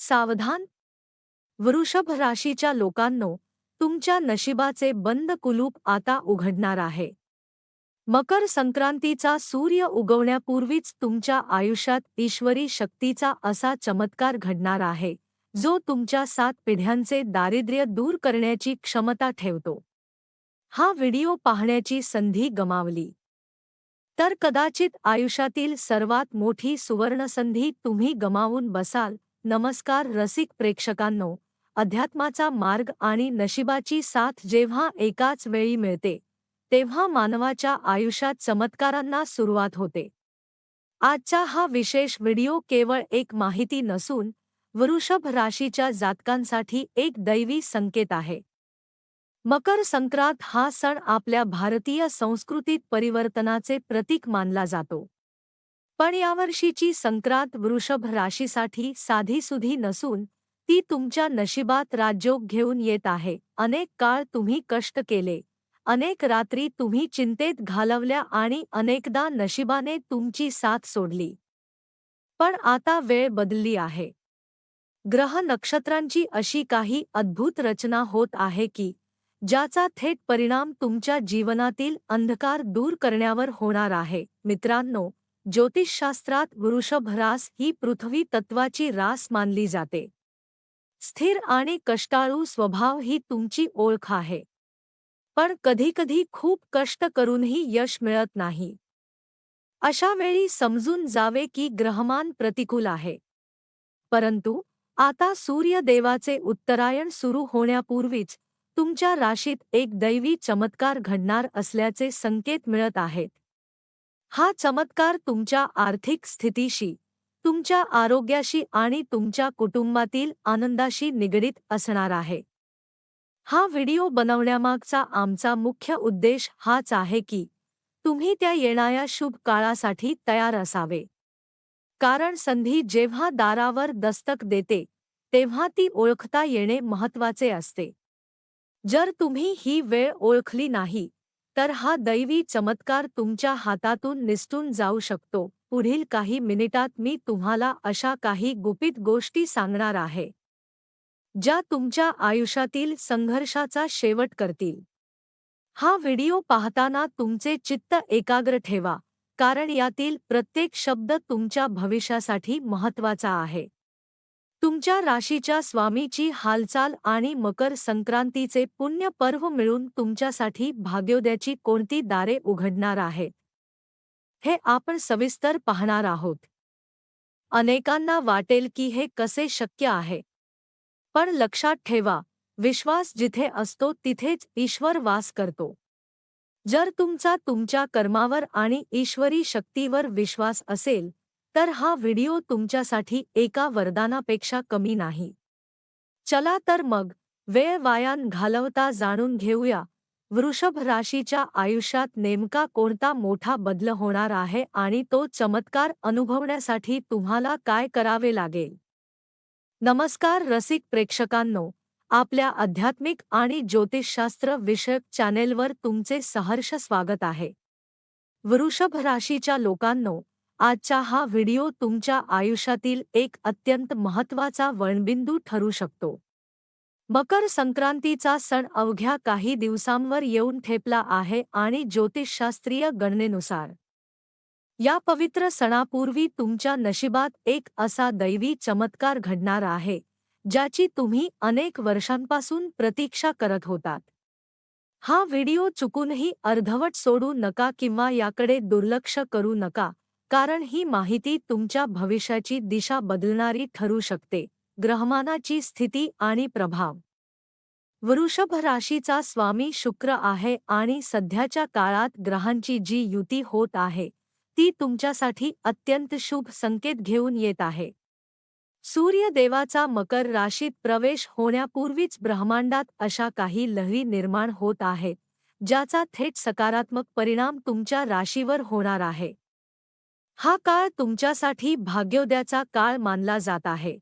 सावधान? वृषभ राशीच्या लोकांनो तुमच्या नशिबाचे बंद कुलूप आता उघडणार आहे. मकर संक्रांतीचा सूर्य उगवण्यापूर्वीच तुमच्या आयुष्यात ईश्वरी शक्तीचा असा चमत्कार घडणार आहे जो तुमच्या सात पिढ्यांचे दारिद्र्य दूर करण्याची क्षमता ठेवतो. हा व्हिडिओ पाहण्याची संधी गमावली. तर कदाचित आयुष्यातील सर्वात मोठी सुवर्णसंधी तुम्ही गमावून बसाल नमस्कार रसिक प्रेक्षकांनो अध्यात्माचा मार्ग आणि नशिबाची साथ जेव्हा एकाच वेळी मिळते तेव्हा मानवाच्या आयुष्यात चमत्कारांना सुरुवात होते. आजचा हा विशेष व्हिडिओ केवळ एक माहिती नसून वृषभ राशीच्या जातकांसाठी एक दैवी संकेत आहे. मकर संक्रांत हा सण आपल्या भारतीय संस्कृतीत परिवर्तनाचे प्रतीक मानला जातो. पण यावर्षीची संक्रांत वृषभ राशीसाठी साधीसुधी नसून, ती तुमच्या नशिबात राजयोग घेऊन येत आहे. अनेक काळ तुम्ही कष्ट केले. अनेक रात्री तुम्ही चिंतेत घालवल्या आणि अनेकदा नशिबाने तुमची साथ सोडली. पण आता वेळ बदलली आहे. ग्रह नक्षत्रांची अशी काही अद्भुत रचना होत आहे की, ज्याचा थेट परिणाम तुमच्या जीवनातील अंधकार दूर करण्यावर होणार आहे. मित्रांनो ज्योतिषशास्त्रात वृषभ रास ही पृथ्वी तत्वाची रास मानली जाते. स्थिर आणि कष्टाळू स्वभाव ही तुमची ओळख आहे. पण कधीकधी खूप कष्ट करूनही यश मिळत नाही. अशा वेळी समजून जावे की ग्रहमान प्रतिकूल आहे. परंतु आता सूर्यदेवाचे उत्तरायण सुरू होण्यापूर्वीच तुमच्या राशीत एक दैवी चमत्कार घडणार असल्याचे संकेत मिळत आहेत. हा चमत्कार तुमच्या आर्थिक स्थितीशी तुमच्या आरोग्याशी आणि तुमच्या कुटुंबातील आनंदाशी निगडीत असणार आहे. हा व्हिडिओ बनवण्यामागचा आमचा मुख्य उद्देश हाच आहे की तुम्ही त्या येणाऱ्या शुभ काळासाठी तयार असावे. कारण संधी जेव्हा दारावर दस्तक देते तेव्हा ती ओळखता येणे महत्त्वाचे असते. जर तुम्ही ही वेळ ओळखली नाही तर हा दैवी चमत्कार तुमच्या हातातून निसटून जाऊ शकतो. पुढील काही मिनिटात मी तुम्हाला अशा काही गुपित गोष्टी सांगणार आहे ज्या तुमच्या आयुष्यातील संघर्षाचा शेवट करतील. हा व्हिडिओ पाहताना तुमचे चित्त एकाग्र ठेवा कारण यातील प्रत्येक शब्द तुमच्या भविष्यासाठी महत्त्वाचा आहे. तुमच्या राशीच्या स्वामीची हालचाल आणि मकर संक्रांतीचे पुण्य पर्व मिळून तुमच्यासाठी भाग्योदयाची कोणती दारे उघडणार आहेत? हे आपण सविस्तर पाहणार आहोत. अनेकांना वाटेल की हे कसे शक्य आहे. पण लक्षात ठेवा विश्वास जिथे असतो तिथेच ईश्वर वास करतो. जर तुमचा तुमच्या कर्मावर आणि ईश्वरी शक्तीवर विश्वास असेल तर हा व्हिडिओ तुमच्यासाठी एका वरदानापेक्षा कमी नाही. चला तर मग वेळ वायान घालवता जाणून घेऊया वृषभ राशीच्या आयुष्यात नेमका कोणता मोठा बदल होणार आहे आणि तो चमत्कार अनुभवण्यासाठी तुम्हाला काय करावे लागेल? नमस्कार रसिक प्रेक्षकांनो आपल्या आध्यात्मिक आणि ज्योतिषशास्त्र विषयक चॅनेलवर तुमचे सहर्ष स्वागत आहे. वृषभ राशीच्या लोकांनो आजचा हा व्हिडिओ तुमच्या आयुष्यातील एक अत्यंत महत्त्वाचा वळणबिंदू ठरू शकतो. मकर संक्रांतीचा सण अवघ्या काही दिवसांवर येऊन ठेपला आहे आणि ज्योतिषशास्त्रीय गणनेनुसार. या पवित्र सणापूर्वी तुमच्या नशिबात एक असा दैवी चमत्कार घडणार आहे ज्याची तुम्ही अनेक वर्षांपासून प्रतीक्षा करत होतात. हा व्हिडिओ चुकूनही अर्धवट सोडू नका किंवा याकडे दुर्लक्ष करू नका कारण ही माहिती तुमच्या भविष्याची दिशा बदलणारी ठरू शकते ग्रहमानाची स्थिती आणि प्रभाव. वृषभ राशीचा स्वामी शुक्र आहे आणि सध्याच्या काळात ग्रहांची जी युती होत आहे ती तुमच्यासाठी अत्यंत शुभ संकेत घेऊन येत आहे. सूर्यदेवाचा मकर राशीत प्रवेश होण्यापूर्वीच ब्रह्मांडात अशा काही लहरी निर्माण होत आहेत ज्याचा थेट सकारात्मक परिणाम तुमच्या राशीवर होणार आहे. हा काळ तुमच्यासाठी भाग्योदयाचा काळ मानला जात आहे.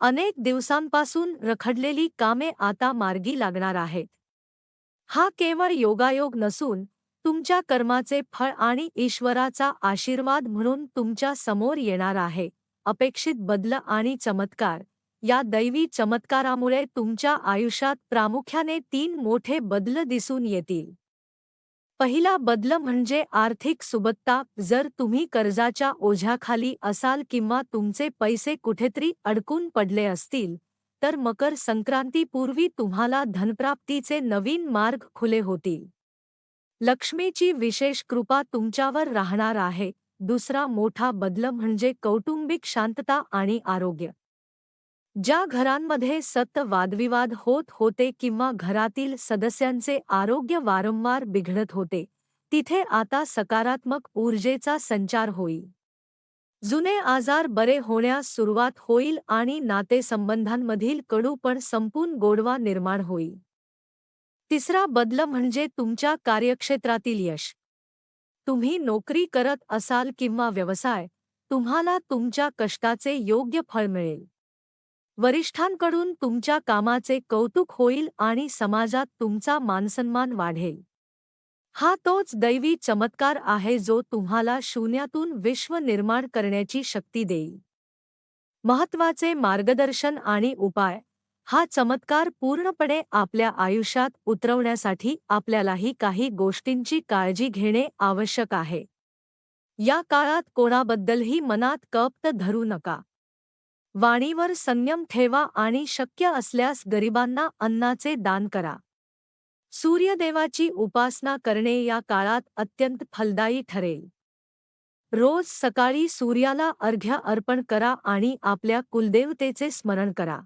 अनेक दिवसांपासून रखडलेली कामे आता मार्गी लागणार आहेत. हा केवळ योगायोग नसून तुमच्या कर्माचे फळ आणि ईश्वराचा आशीर्वाद म्हणून तुमच्यासमोर येणार आहे. अपेक्षित बदल आणि चमत्कार. या दैवी चमत्कारामुळे तुमच्या आयुष्यात प्रामुख्याने तीन मोठे बदल दिसून येतील. पहिला बदल म्हणजे आर्थिक सुबत्ता. जर तुम्ही कर्जाच्या ओझ्याखाली असाल किंवा तुमचे पैसे कुठेतरी अडकून पडले असतील तर मकर संक्रांतीपूर्वी तुम्हाला धनप्राप्तीचे नवीन मार्ग खुले होतील. लक्ष्मीची विशेष कृपा तुमच्यावर राहणार आहे. दुसरा मोठा बदल म्हणजे कौटुंबिक शांतता आणि आरोग्य. ज्या घरांमध्ये सत वादविवाद होत होते किंवा घरातील सदस्यांचे आरोग्य वारंवार बिघडत होते तिथे आता सकारात्मक ऊर्जेचा संचार होईल. जुने आजार बरे होण्यास सुरुवात होईल आणि नातेसंबंधांमधील कडूपण संपून गोडवा निर्माण होईल. तिसरा बदल म्हणजे तुमच्या कार्यक्षेत्रातील यश. तुम्ही नोकरी करत असाल किंवा व्यवसाय तुम्हाला तुमच्या कष्टाचे योग्य फळ मिळेल. वरिष्ठांकडून तुमच्या कामाचे कौतुक होईल आणि समाजात तुमचा मानसन्मान वाढेल. हा तोच दैवी चमत्कार आहे जो तुम्हाला शून्यातून विश्व निर्माण करण्याची शक्ती देईल. महत्त्वाचे मार्गदर्शन आणि उपाय. हा चमत्कार पूर्णपणे आपल्या आयुष्यात उतरवण्यासाठी आपल्यालाही काही गोष्टींची काळजी घेणे आवश्यक आहे. या काळात कोणाबद्दलही मनात कप्त धरू नका. वाणीवर संयम ठेवा आणि शक्य असल्यास गरिबांना अन्नाचे दान करा. सूर्यदेवाची उपासना करणे या काळात अत्यंत फलदायी ठरेल. रोज सकाळी सूर्याला अर्घ्य अर्पण करा आणि आपल्या कुलदेवतेचे स्मरण करा.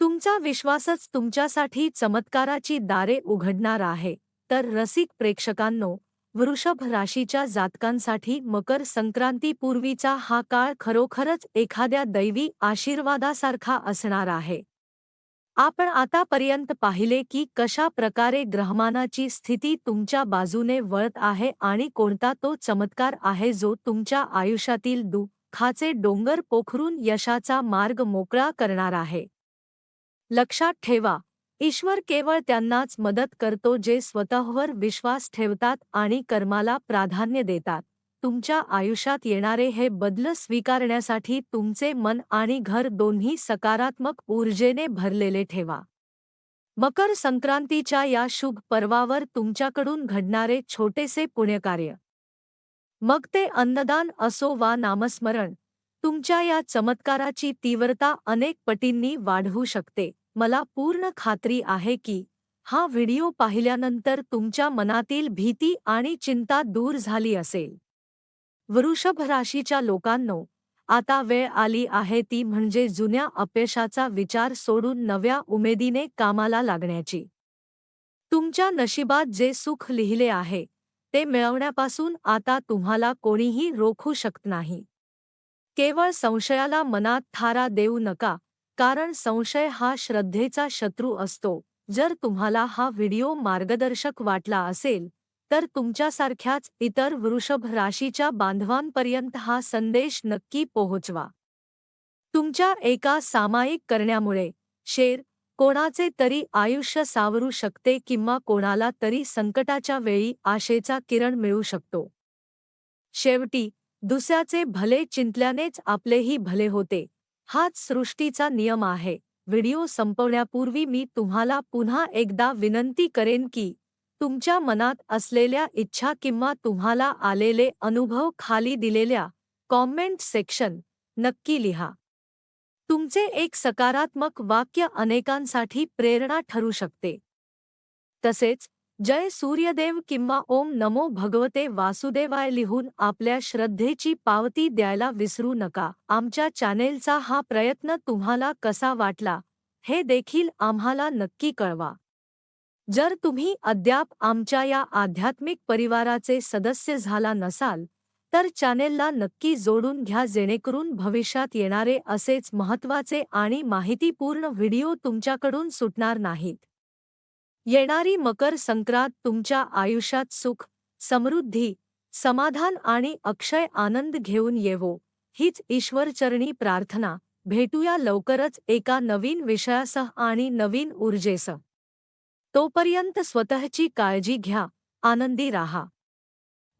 तुमचा विश्वासच तुमच्यासाठी चमत्काराची दारे उघडणार आहे तर रसिक प्रेक्षकांनो वृषभ राशीच्या जातकांसाठी मकर संक्रांतीपूर्वीचा हा काळ खरोखरच एखाद्या दैवी आशीर्वादासारखा असणार आहे. आपण आतापर्यंत पाहिले की कशा प्रकारे ग्रहमानाची स्थिती तुमच्या बाजूने वळत आहे आणि कोणता तो चमत्कार आहे जो तुमच्या आयुष्यातील दुःखाचे डोंगर पोखरून यशाचा मार्ग मोकळा करणार आहे. लक्षात ठेवा ईश्वर त्यांनाच मदत करतो जे स्वतःवर विश्वास ठेवतात आणि कर्माला प्राधान्य देतात. तुमच्या आयुष्यात येणारे हे बदल स्वीकारण्यासाठी तुमचे मन आणि घर दोन्ही सकारात्मक ऊर्जेने भरलेले ठेवा. मकर संक्रांतीच्या या शुभ पर्वावर तुमच्याकडून घडणारे छोटेसे पुण्यकार्य. मग ते अन्नदान असो वा नामस्मरण, तुमच्या या चमत्काराची तीव्रता अनेक पटींनी वाढवू शकते. मला पूर्ण खात्री आहे की हा व्हिडिओ पाहिल्यानंतर तुमच्या मनातील भीती आणि चिंता दूर झाली असेल. वृषभ राशीच्या लोकांनो आता वेळ आली आहे ती म्हणजे जुन्या अपयशाचा विचार सोडून नव्या उमेदीने कामाला लागण्याची. तुमच्या नशिबात जे सुख लिहिले आहे ते मिळवण्यापासून आता तुम्हाला कोणीही रोखू शकत नाही. केवळ संशयाला मनात थारा देऊ नका कारण संशय हा श्रद्धेचा शत्रू असतो. जर तुम्हाला हा व्हिडिओ मार्गदर्शक वाटला असेल तर तुमच्यासारख्याच इतर वृषभ राशीच्या बांधवांपर्यंत हा संदेश नक्की पोहोचवा. तुमच्या एका सामायिक करण्यामुळे शेर कोणाचे तरी आयुष्य सावरू शकते किंवा कोणाला तरी संकटाच्या वेळी आशेचा किरण मिळू शकतो. शेवटी दुसऱ्याचे भले चिंतल्यानेच आपलेही भले होते. हाच सृष्टीचा नियम आहे. व्हिडिओ संपवण्यापूर्वी मी तुम्हाला पुन्हा एकदा विनंती करेन की तुमच्या मनात असलेल्या इच्छा किंवा तुम्हाला आलेले अनुभव खाली दिलेल्या कॉमेंट सेक्शन नक्की लिहा. तुमचे एक सकारात्मक वाक्य अनेकांसाठी प्रेरणा ठरू शकते. तसेच जय सूर्यदेव किंवा ओम नमो भगवते वासुदेवाय लिहून आपल्या श्रद्धेची पावती द्यायला विसरू नका. आमच्या चॅनेलचा हा प्रयत्न तुम्हाला कसा वाटला हे देखील आम्हाला नक्की कळवा. जर तुम्ही अद्याप आमच्या या आध्यात्मिक परिवाराचे सदस्य झाला नसाल तर चॅनेलला नक्की जोडून घ्या जेणेकरून भविष्यात येणारे असेच महत्त्वाचे आणि माहितीपूर्ण व्हिडिओ तुमच्याकडून सुटणार नाहीत. येणारी मकर संक्रांत तुमच्या आयुष्यात सुख समृद्धी समाधान आणि अक्षय आनंद घेऊन येवो. हीच ईश्वरचरणी प्रार्थना. भेटूया लवकरच एका नवीन विषयासह आणि नवीन ऊर्जेसह. तोपर्यंत स्वतःची काळजी घ्या. आनंदी राहा.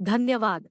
धन्यवाद.